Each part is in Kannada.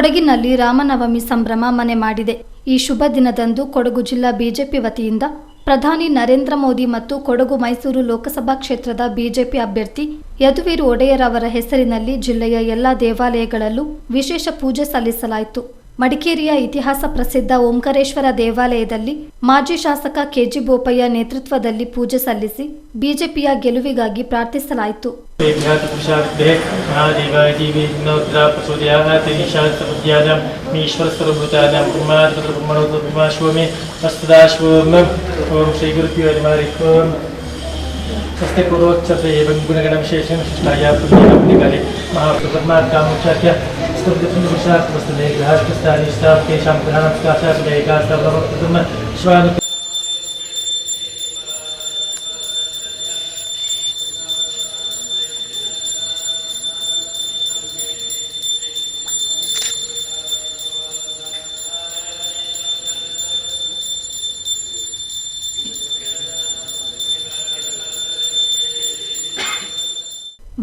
ಕೊಡಗಿನಲ್ಲಿ ರಾಮನವಮಿ ಸಂಭ್ರಮ ಮನೆ ಮಾಡಿದೆ. ಈ ಶುಭ ದಿನದಂದು ಕೊಡಗು ಜಿಲ್ಲಾ ಬಿಜೆಪಿ ವತಿಯಿಂದ ಪ್ರಧಾನಿ ನರೇಂದ್ರ ಮೋದಿ ಮತ್ತು ಕೊಡಗು ಮೈಸೂರು ಲೋಕಸಭಾ ಕ್ಷೇತ್ರದ ಬಿಜೆಪಿ ಅಭ್ಯರ್ಥಿ ಯದುವೀರ್ ಒಡೆಯರ್ ಅವರ ಹೆಸರಿನಲ್ಲಿ ಜಿಲ್ಲೆಯ ಎಲ್ಲ ದೇವಾಲಯಗಳಲ್ಲೂ ವಿಶೇಷ ಪೂಜೆ ಸಲ್ಲಿಸಲಾಯಿತು. ಮಡಿಕೇರಿಯ ಇತಿಹಾಸ ಪ್ರಸಿದ್ಧ ಓಂಕಾರೇಶ್ವರ ದೇವಾಲಯದಲ್ಲಿ ಮಾಜಿ ಶಾಸಕ ಕೆಜಿ ಬೋಪಯ್ಯ ನೇತೃತ್ವದಲ್ಲಿ ಪೂಜೆ ಸಲ್ಲಿಸಿ ಬಿಜೆಪಿಯ ಗೆಲುವಿಗಾಗಿ ಪ್ರಾರ್ಥಿಸಲಾಯಿತು. देवादिविघ्नोद्रापसुद्याहातिशास्त्रबुद्ध्यानां मीश्वरस्वरभूतानां ब्रह्मात्मतब्रह्मणोद्भूमाश्वमे अस्तदाश्वम ॐ श्रीगुरुभ्यो हरिमारित्वम् स्वस्ति पूर्वोच्चते एवं गुणगणविशेषेण शिष्टाया पुण्यकाले महाप्रब्रह्मात्कामुच्चार्य स्तुतिपुरुषास्तुस्तुते गृहास्तुस्तानि स्तां तेषां ग्रहाणस्ताशासुदेकास्तवप्रथम श्वानुक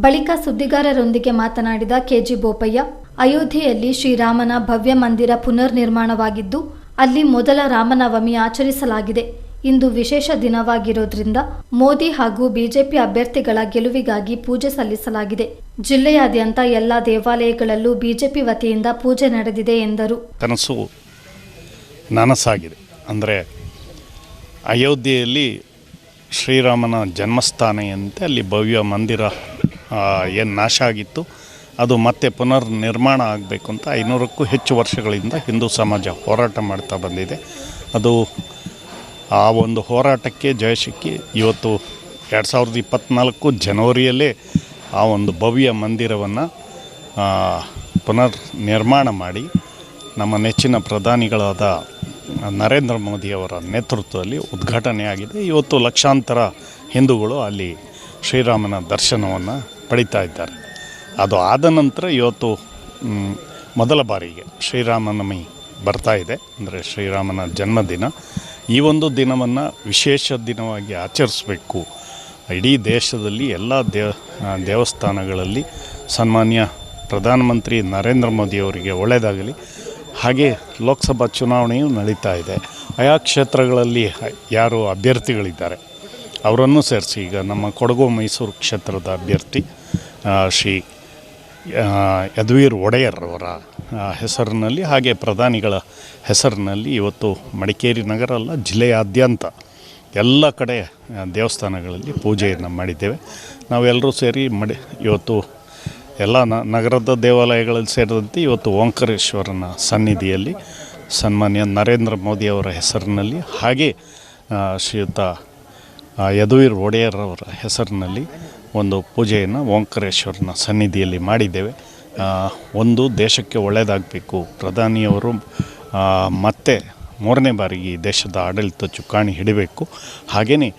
ಬಳಿಕ ಸುದ್ದಿಗಾರರೊಂದಿಗೆ ಮಾತನಾಡಿದ ಕೆಜಿ ಬೋಪಯ್ಯ, ಅಯೋಧ್ಯೆಯಲ್ಲಿ ಶ್ರೀರಾಮನ ಭವ್ಯ ಮಂದಿರ ಪುನರ್ ನಿರ್ಮಾಣವಾಗಿದ್ದು ಅಲ್ಲಿ ಮೊದಲ ರಾಮನವಮಿ ಆಚರಿಸಲಾಗಿದೆ. ಇಂದು ವಿಶೇಷ ದಿನವಾಗಿರೋದ್ರಿಂದ ಮೋದಿ ಹಾಗೂ ಬಿಜೆಪಿ ಅಭ್ಯರ್ಥಿಗಳ ಗೆಲುವಿಗಾಗಿ ಪೂಜೆ ಸಲ್ಲಿಸಲಾಗಿದೆ. ಜಿಲ್ಲೆಯಾದ್ಯಂತ ಎಲ್ಲ ದೇವಾಲಯಗಳಲ್ಲೂ ಬಿಜೆಪಿ ವತಿಯಿಂದ ಪೂಜೆ ನಡೆದಿದೆ ಎಂದರು. ಕನಸು ನನಸಾಗಿದೆ. ಅಂದರೆ ಅಯೋಧ್ಯೆಯಲ್ಲಿ ಶ್ರೀರಾಮನ ಜನ್ಮಸ್ಥಾನೆಯಂತೆ ಅಲ್ಲಿ ಭವ್ಯ ಮಂದಿರ ಏನು ನಾಶ ಆಗಿತ್ತು, ಅದು ಮತ್ತೆ ಪುನರ್ ನಿರ್ಮಾಣ ಆಗಬೇಕು ಅಂತ ಐನೂರಕ್ಕೂ ಹೆಚ್ಚು ವರ್ಷಗಳಿಂದ ಹಿಂದೂ ಸಮಾಜ ಹೋರಾಟ ಮಾಡ್ತಾ ಬಂದಿದೆ. ಅದು ಆ ಒಂದು ಹೋರಾಟಕ್ಕೆ ಜಯ ಸಿಕ್ಕಿ ಇವತ್ತು ಎರಡು ಸಾವಿರದ ಇಪ್ಪತ್ತ್ನಾಲ್ಕು ಜನವರಿಯಲ್ಲೇ ಆ ಒಂದು ಭವ್ಯ ಮಂದಿರವನ್ನು ಪುನರ್ ನಿರ್ಮಾಣ ಮಾಡಿ ನಮ್ಮ ನೆಚ್ಚಿನ ಪ್ರಧಾನಿಗಳಾದ ನರೇಂದ್ರ ಮೋದಿಯವರ ನೇತೃತ್ವದಲ್ಲಿ ಉದ್ಘಾಟನೆಯಾಗಿದೆ. ಇವತ್ತು ಲಕ್ಷಾಂತರ ಹಿಂದೂಗಳು ಅಲ್ಲಿ ಶ್ರೀರಾಮನ ದರ್ಶನವನ್ನು ಪಡಿತಾ ಇದ್ದಾರೆ. ಅದು ಆದ ನಂತರ ಇವತ್ತು ಮೊದಲ ಬಾರಿಗೆ ಶ್ರೀರಾಮನವಮಿ ಬರ್ತಾ ಇದೆ. ಅಂದರೆ ಶ್ರೀರಾಮನ ಜನ್ಮದಿನ. ಈ ಒಂದು ದಿನವನ್ನು ವಿಶೇಷ ದಿನವಾಗಿ ಆಚರಿಸಬೇಕು. ಇಡೀ ದೇಶದಲ್ಲಿ ಎಲ್ಲ ದೇವ ದೇವಸ್ಥಾನಗಳಲ್ಲಿ ಸನ್ಮಾನ್ಯ ಪ್ರಧಾನಮಂತ್ರಿ ನರೇಂದ್ರ ಮೋದಿಯವರಿಗೆ ಒಳ್ಳೆಯದಾಗಲಿ. ಹಾಗೆ ಲೋಕಸಭಾ ಚುನಾವಣೆಯು ನಡೀತಾ ಇದೆ. ಆಯಾ ಕ್ಷೇತ್ರಗಳಲ್ಲಿ ಯಾರು ಅಭ್ಯರ್ಥಿಗಳಿದ್ದಾರೆ. ಅವರನ್ನು ಸೇರಿಸಿ. ಈಗ ನಮ್ಮ ಕೊಡಗು ಮೈಸೂರು ಕ್ಷೇತ್ರದ ಅಭ್ಯರ್ಥಿ ಶ್ರೀ ಯದುವೀರ್ ಒಡೆಯರ್ ಅವರ ಹೆಸರಿನಲ್ಲಿ ಹಾಗೆ ಪ್ರಧಾನಿಗಳ ಹೆಸರಿನಲ್ಲಿ ಇವತ್ತು ಮಡಿಕೇರಿ ನಗರ ಅಲ್ಲ, ಜಿಲ್ಲೆಯಾದ್ಯಂತ ಎಲ್ಲ ಕಡೆ ದೇವಸ್ಥಾನಗಳಲ್ಲಿ ಪೂಜೆಯನ್ನು ಮಾಡಿದ್ದೇವೆ. ನಾವೆಲ್ಲರೂ ಸೇರಿ ಮಡಿ, ಇವತ್ತು ಎಲ್ಲ ನಗರದ ದೇವಾಲಯಗಳಲ್ಲಿ ಸೇರಿದಂತೆ ಇವತ್ತು ಓಂಕಾರೇಶ್ವರನ ಸನ್ನಿಧಿಯಲ್ಲಿ ಸನ್ಮಾನ್ಯ ನರೇಂದ್ರ ಮೋದಿಯವರ ಹೆಸರಿನಲ್ಲಿ ಹಾಗೆ ಶ್ರೀಯುತ ಯದುವೀರ್ ಒಡೆಯರ್ ಅವರ ಹೆಸರಿನಲ್ಲಿ ಒಂದು ಪೂಜೆಯನ್ನು ಓಂಕರೇಶ್ವರನ ಸನ್ನಿಧಿಯಲ್ಲಿ ಮಾಡಿದ್ದೇವೆ. ಒಂದು ದೇಶಕ್ಕೆ ಒಳ್ಳೆಯದಾಗಬೇಕು. ಪ್ರಧಾನಿಯವರು ಮತ್ತೆ ಮೂರನೇ ಬಾರಿಗೆ ಈ ದೇಶದ ಆಡಳಿತ ಚುಕ್ಕಾಣಿ ಹಿಡಿಬೇಕು. ಹಾಗೆಯೇ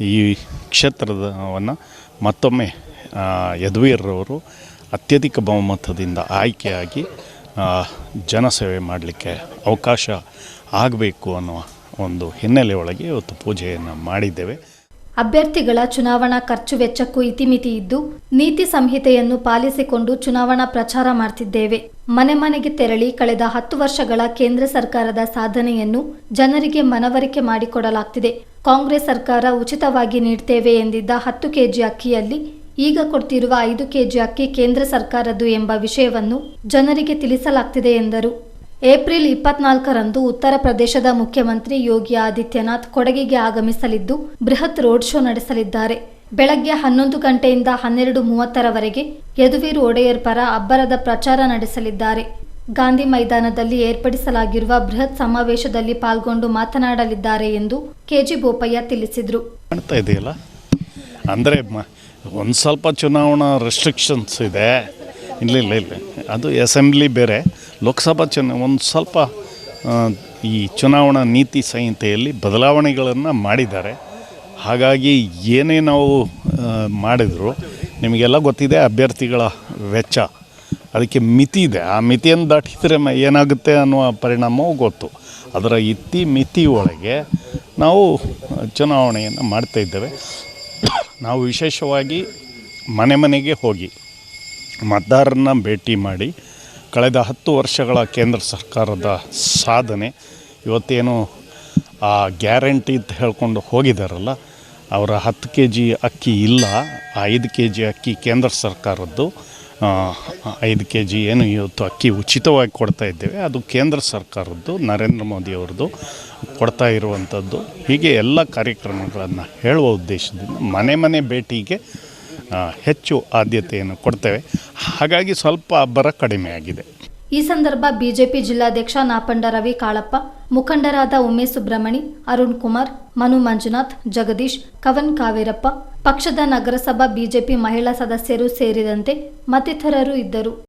ಈ ಕ್ಷೇತ್ರದವನ್ನು ಮತ್ತೊಮ್ಮೆ ಯದುವೀರ್ರವರು ಅತ್ಯಧಿಕ ಬಹುಮತದಿಂದ ಆಯ್ಕೆಯಾಗಿ ಜನಸೇವೆ ಮಾಡಲಿಕ್ಕೆ ಅವಕಾಶ ಆಗಬೇಕು ಅನ್ನುವ ಒಂದು ಹಿನ್ನೆಲೆಯೊಳಗೆ ಇವತ್ತು ಪೂಜೆಯನ್ನು ಮಾಡಿದ್ದೇವೆ. ಅಭ್ಯರ್ಥಿಗಳ ಚುನಾವಣಾ ಖರ್ಚು ವೆಚ್ಚಕ್ಕೂ ಇತಿಮಿತಿ ಇದ್ದು, ನೀತಿ ಸಂಹಿತೆಯನ್ನು ಪಾಲಿಸಿಕೊಂಡು ಚುನಾವಣಾ ಪ್ರಚಾರ ಮಾಡ್ತಿದ್ದೇವೆ. ಮನೆ ಮನೆಗೆ ತೆರಳಿ ಕಳೆದ ಹತ್ತು ವರ್ಷಗಳ ಕೇಂದ್ರ ಸರ್ಕಾರದ ಸಾಧನೆಯನ್ನು ಜನರಿಗೆ ಮನವರಿಕೆ ಮಾಡಿಕೊಡಲಾಗ್ತಿದೆ. ಕಾಂಗ್ರೆಸ್ ಸರ್ಕಾರ ಉಚಿತವಾಗಿ ನೀಡ್ತೇವೆ ಎಂದಿದ್ದ ಹತ್ತು ಕೆಜಿ ಅಕ್ಕಿಯಲ್ಲಿ ಈಗ ಕೊಡ್ತಿರುವ ಐದು ಕೆಜಿ ಅಕ್ಕಿ ಕೇಂದ್ರ ಸರ್ಕಾರದ್ದು ಎಂಬ ವಿಷಯವನ್ನು ಜನರಿಗೆ ತಿಳಿಸಲಾಗ್ತಿದೆ ಎಂದರು. ಏಪ್ರಿಲ್ ಇಪ್ಪತ್ನಾಲ್ಕರಂದು ಉತ್ತರ ಪ್ರದೇಶದ ಮುಖ್ಯಮಂತ್ರಿ ಯೋಗಿ ಆದಿತ್ಯನಾಥ್ ಕೊಡಗಿಗೆ ಆಗಮಿಸಲಿದ್ದು, ಬೃಹತ್ ರೋಡ್ ಶೋ ನಡೆಸಲಿದ್ದಾರೆ. ಬೆಳಗ್ಗೆ ಹನ್ನೊಂದು ಗಂಟೆಯಿಂದ ಹನ್ನೆರಡು ಮೂವತ್ತರವರೆಗೆ ಯದುವೀರ್ ಒಡೆಯರ್ ಪರ ಅಬ್ಬರದ ಪ್ರಚಾರ ನಡೆಸಲಿದ್ದಾರೆ. ಗಾಂಧಿ ಮೈದಾನದಲ್ಲಿ ಏರ್ಪಡಿಸಲಾಗಿರುವ ಬೃಹತ್ ಸಮಾವೇಶದಲ್ಲಿ ಪಾಲ್ಗೊಂಡು ಮಾತನಾಡಲಿದ್ದಾರೆ ಎಂದು ಕೆಜಿ ಬೋಪಯ್ಯ ತಿಳಿಸಿದರು. ಅಂದರೆ ಒಂದು ಸ್ವಲ್ಪ ಚುನಾವಣಾ ರೆಸ್ಟ್ರಿಕ್ಷನ್ಸ್ ಇದೆ. ಇಲ್ಲ ಇಲ್ಲ ಇಲ್ಲ. ಅದು ಅಸೆಂಬ್ಲಿ ಬೇರೆ. ಲೋಕಸಭಾ ಚುನಾ, ಒಂದು ಸ್ವಲ್ಪ ಈ ಚುನಾವಣಾ ನೀತಿ ಸಂಹಿತೆಯಲ್ಲಿ ಬದಲಾವಣೆಗಳನ್ನು ಮಾಡಿದ್ದಾರೆ. ಹಾಗಾಗಿ ಏನೇ ನಾವು ಮಾಡಿದ್ರು, ನಿಮಗೆಲ್ಲ ಗೊತ್ತಿದೆ ಅಭ್ಯರ್ಥಿಗಳ ವೆಚ್ಚ. ಅದಕ್ಕೆ ಮಿತಿ ಇದೆ. ಆ ಮಿತಿಯನ್ನು ದಾಟಿದರೆ ಏನಾಗುತ್ತೆ ಅನ್ನುವ ಪರಿಣಾಮವೂ ಗೊತ್ತು. ಅದರ ಇತ್ತಿ ಮಿತಿ ಒಳಗೆ ನಾವು ಚುನಾವಣೆಯನ್ನು ಮಾಡ್ತಾ ಇದ್ದೇವೆ. ನಾವು ವಿಶೇಷವಾಗಿ ಮನೆ ಮನೆಗೆ ಹೋಗಿ ಮತದಾರರನ್ನ ಭೇಟಿ ಮಾಡಿ ಕಳೆದ ಹತ್ತು ವರ್ಷಗಳ ಕೇಂದ್ರ ಸರ್ಕಾರದ ಸಾಧನೆ ಇವತ್ತೇನು ಆ ಗ್ಯಾರಂಟಿ ಅಂತ ಹೇಳ್ಕೊಂಡು ಹೋಗಿದ್ದಾರಲ್ಲ ಅವರ ಹತ್ತು ಕೆ ಜಿ ಅಕ್ಕಿ ಇಲ್ಲ ಐದು ಕೆ ಜಿ ಅಕ್ಕಿ ಕೇಂದ್ರ ಸರ್ಕಾರದ್ದು ಐದು ಕೆ ಜಿ ಏನು ಇವತ್ತು ಅಕ್ಕಿ ಉಚಿತವಾಗಿ ಕೊಡ್ತಾ ಇದ್ದೇವೆ, ಅದು ಕೇಂದ್ರ ಸರ್ಕಾರದ್ದು, ನರೇಂದ್ರ ಮೋದಿಯವ್ರದ್ದು ಕೊಡ್ತಾ ಇರುವಂಥದ್ದು. ಹೀಗೆ ಎಲ್ಲ ಕಾರ್ಯಕ್ರಮಗಳನ್ನು ಹೇಳುವ ಉದ್ದೇಶದಿಂದ ಮನೆ ಮನೆ ಭೇಟಿಗೆ ಹೆಚ್ಚು ಆದ್ಯತೆಯನ್ನು ಕೊಡ್ತೇವೆ. ಹಾಗಾಗಿ ಸ್ವಲ್ಪ ಅಬ್ಬರ ಕಡಿಮೆ ಆಗಿದೆ. ಈ ಸಂದರ್ಭ ಬಿಜೆಪಿ ಜಿಲ್ಲಾಧ್ಯಕ್ಷ ನಾಪಂಡ ರವಿ ಕಾಳಪ್ಪ, ಮುಖಂಡರಾದ ಉಮೇಶ್ ಸುಬ್ರಹ್ಮಣಿ, ಅರುಣ್ ಕುಮಾರ್, ಮನು ಮಂಜುನಾಥ್, ಜಗದೀಶ್, ಕವನ್ ಕಾವೇರಪ್ಪ, ಪಕ್ಷದ ನಗರಸಭಾ ಬಿಜೆಪಿ ಮಹಿಳಾ ಸದಸ್ಯರು ಸೇರಿದಂತೆ ಮತ್ತಿತರರು ಇದ್ದರು.